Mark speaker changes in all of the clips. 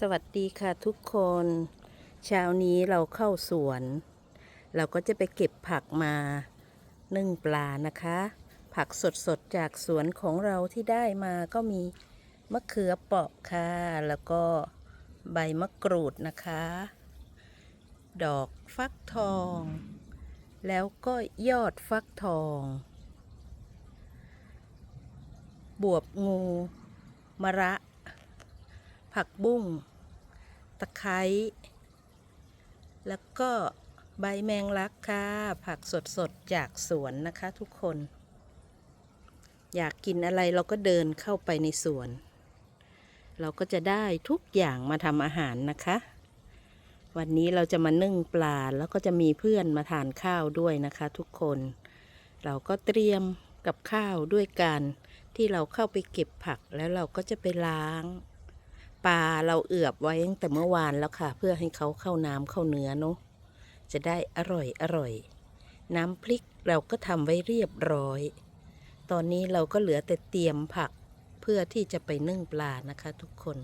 Speaker 1: สวัสดีค่ะทุกคน เช้านี้เราเข้าสวน เราก็จะไปเก็บผักมานึ่งปลานะคะ ผักสดๆจากสวนของเราที่ได้มาก็มีมะเขือเปราะค่ะ แล้วก็ใบมะกรูดนะคะ ดอกฟักทอง แล้วก็ยอดฟักทอง บวบงูมะระ ผักบุ้ง ตะไคร้ แล้วก็ใบแมงลักค่ะ ผักสดๆ จากสวนนะคะทุกคน อยากกินอะไรเราก็เดินเข้าไปในสวน เราก็จะได้ทุกอย่างมาทำอาหารนะคะ วันนี้เราจะมานึ่งปลาแล้วก็จะมีเพื่อนมาทานข้าวด้วยนะคะทุกคน เราก็เตรียมกับข้าวด้วยการที่เราเข้าไปเก็บผักแล้วเราก็จะไปล้าง เราเอือบไว้ตั้งแต่เมื่อวานแล้วค่ะ เพื่อให้เขาเข้าน้ำเข้าเนื้อเนาะจะได้อร่อยอร่อย น้ำพริกเราก็ทำไว้เรียบร้อย ตอนนี้เราก็เหลือแต่เตรียมผักเพื่อที่จะไปนึ่งปลานะคะ ทุกคน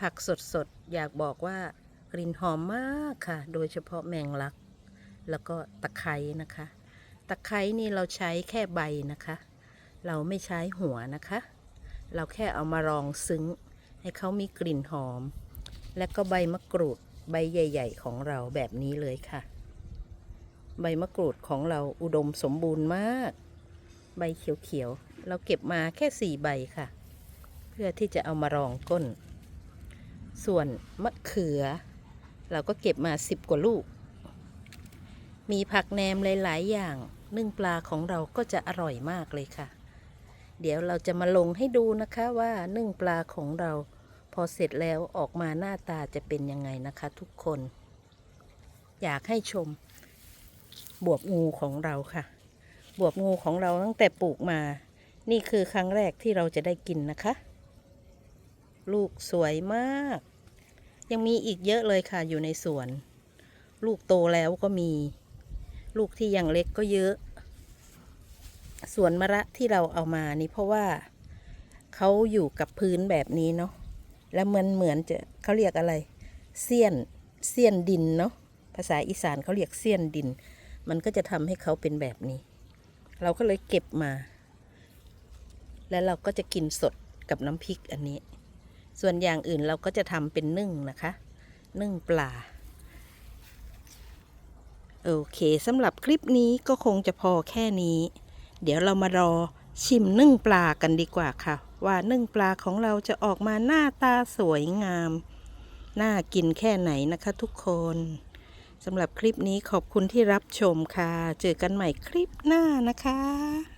Speaker 1: ผักสดๆ อยากบอกว่ากลิ่นหอมมากค่ะ โดยเฉพาะแมงลัก แล้วก็ตะไคร้นะคะ ตะไคร้นี่เราใช้แค่ใบนะคะ เราไม่ใช้หัวนะคะ เราแค่เอามารองซึ้ง ให้เขามีกลิ่นหอม และก็ใบมะกรูดใบใหญ่ ๆ ของเราแบบนี้เลยค่ะ ใบมะกรูดของเราอุดมสมบูรณ์มาก ใบเขียวๆ เราเก็บมาแค่สี่ใบค่ะ เพื่อที่จะเอามารองก้น ส่วนมะเขือ เราก็เก็บมาสิบกว่าลูก มีผักแหนมหลาย ๆ อย่าง นึ่งปลาของเราก็จะอร่อยมากเลยค่ะ เดี๋ยวเราจะมาลงให้ดูนะคะว่านึ่งปลาของเราพอเสร็จแล้วออกมาหน้าตาจะเป็นยังไงนะคะทุกคน อยากให้ชม บวบงูของเราค่ะ บวบงูของเราตั้งแต่ปลูกมา นี่คือครั้งแรกที่เราจะได้กินนะคะ ลูกสวยมาก ยังมีอีกเยอะเลยค่ะอยู่ในสวน ลูกโตแล้วก็มี ลูกที่ยังเล็กก็เยอะ สวนมะระที่เราเอามานี่เพราะว่าเขาอยู่กับพื้นแบบนี้เนาะแล้วมันเหมือนจะเขาเรียกอะไรเสี้ยนเสี้ยนดินเนาะภาษาอีสานเขาเรียกเสี้ยนดิน มันก็จะทำให้เขาเป็นแบบนี้ เราก็เลยเก็บมา แล้วเราก็จะกินสดกับน้ำพริกอันนี้ ส่วนอย่างอื่นเราก็จะทำเป็นนึ่งนะคะ นึ่งปลา โอเคสำหรับคลิปนี้ก็คงจะพอแค่นี้ เดี๋ยวเรามารอชิมนึ่งปลากันดีกว่าค่ะ ว่านึ่งปลาของเราจะออกมาหน้าตาสวยงาม น่ากินแค่ไหนนะคะทุกคนสำหรับคลิปนี้ขอบคุณที่รับชมค่ะ เจอกันใหม่คลิปหน้านะคะ